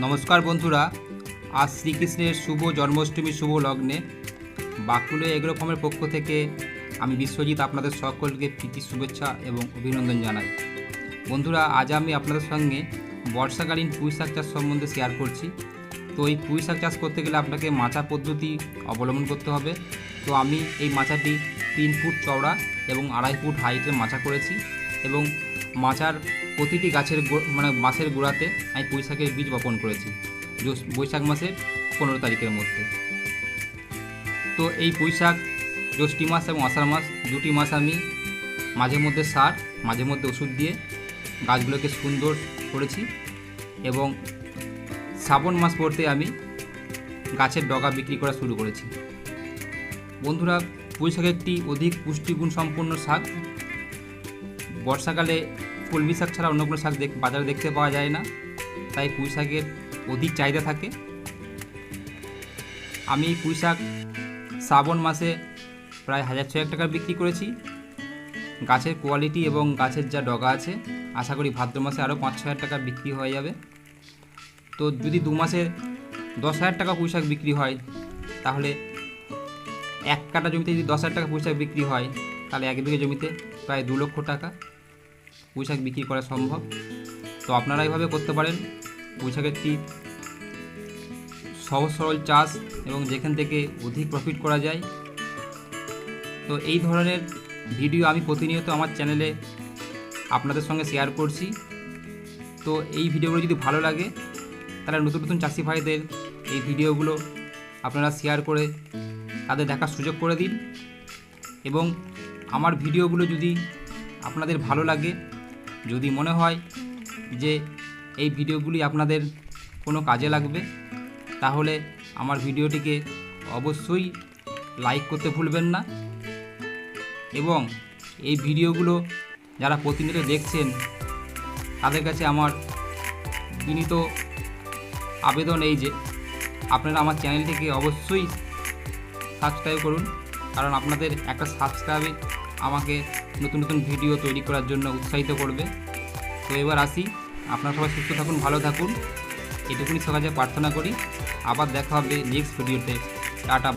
নমস্কার বন্ধুরা, আজ শ্রীকৃষ্ণের শুভ জন্মাষ্টমী শুভ লগ্নে বাঁকুড়ে এগ্রোফর্মের পক্ষ থেকে আমি বিশ্বজিৎ আপনাদের সকলকে প্রীতি, শুভেচ্ছা এবং অভিনন্দন জানাই। বন্ধুরা, আজ আমি আপনাদের সঙ্গে বর্ষাকালীন পুঁই শাক চাষ সম্বন্ধে শেয়ার করছি। তো এই পুঁই শাক চাষ করতে গেলে আপনাকে মাচা পদ্ধতি অবলম্বন করতে হবে। তো আমি এই মাচাটি তিন ফুট চওড়া এবং আড়াই ফুট হাইটের মাচা করেছি এবং মাচার প্রতিটি গাছের মানে মাছের গোড়াতে আমি শাকের বীজ বপন করেছি বৈশাখ মাসের পনেরো তারিখের মধ্যে। তো এই শাক জ্যৈষ্ঠী মাস এবং আষাঢ় মাস দুটি মাস আমি মাঝে মধ্যে সার, মাঝে মধ্যে ওষুধ দিয়ে গাছগুলোকে সুন্দর করেছি এবং শ্রাবণ মাস পড়তে আমি গাছের ডগা বিক্রি করা শুরু করেছি। বন্ধুরা শাক একটি অধিক পুষ্টিগুণ সম্পন্ন শাক বর্ষাকালে কলমি শাক ছাড়া অন্য কোনো শাক বাজারে দেখতে পাওয়া যায় না। তাই পুঁই শাকের অধিক চাহিদা থাকে। আমি পুঁই শাক শ্রাবণ মাসে প্রায় হাজার ছয়েক টাকা বিক্রি করেছি। গাছের কোয়ালিটি এবং গাছের যা ডগা আছে, আশা করি ভাদ্র মাসে আরও পাঁচ ছ হাজার টাকা বিক্রি হয়ে যাবে। তো যদি দু মাসে দশ হাজার টাকা পুঁই শাক বিক্রি হয়, তাহলে এক কাটা জমিতে যদি দশ হাজার টাকা পুঁই শাক বিক্রি হয় তাহলে এক বিঘে জমিতে প্রায় দু লক্ষ টাকা পুঁই শাক বিক্রি করা সম্ভব। তো আপনারা এইভাবে করতে পারেন। পুঁই একটি সহজ সরল চাষ এবং যেখান থেকে অধিক প্রফিট করা যায়। তো এই ধরনের ভিডিও আমি প্রতিনিয়ত আমার চ্যানেলে আপনাদের সঙ্গে শেয়ার করছি। তো এই ভিডিওগুলো যদি ভালো লাগে, তাহলে নতুন নতুন চাষি ভাইদের এই ভিডিওগুলো আপনারা শেয়ার করে তাদের দেখার সুযোগ করে দিন। এবং আমার ভিডিওগুলো যদি আপনাদের ভালো লাগে, যদি মনে হয় যে এই ভিডিওগুলি আপনাদের কোনো কাজে লাগবে, তাহলে আমার ভিডিওটিকে অবশ্যই লাইক করতে ভুলবেন না এবং এই ভিডিওগুলো যারা প্রতিনিয়ত দেখছেন, তাদের কাছে আমার বিনীত আবেদন এই যে, আপনারা আমার চ্যানেলটিকে অবশ্যই সাবস্ক্রাইব করুন, কারণ আপনাদের একটা সাবস্ক্রাইবে আমাকে নতুন নতুন ভিডিও তৈরি করার জন্য উৎসাহিত করবে। তো এবার আসি। আপনারা সবাই সুস্থ থাকুন, ভালো থাকুন। এটুকুনি সকালে প্রার্থনা করি। আবার দেখা হবে নেক্সট ভিডিওতে টাটা।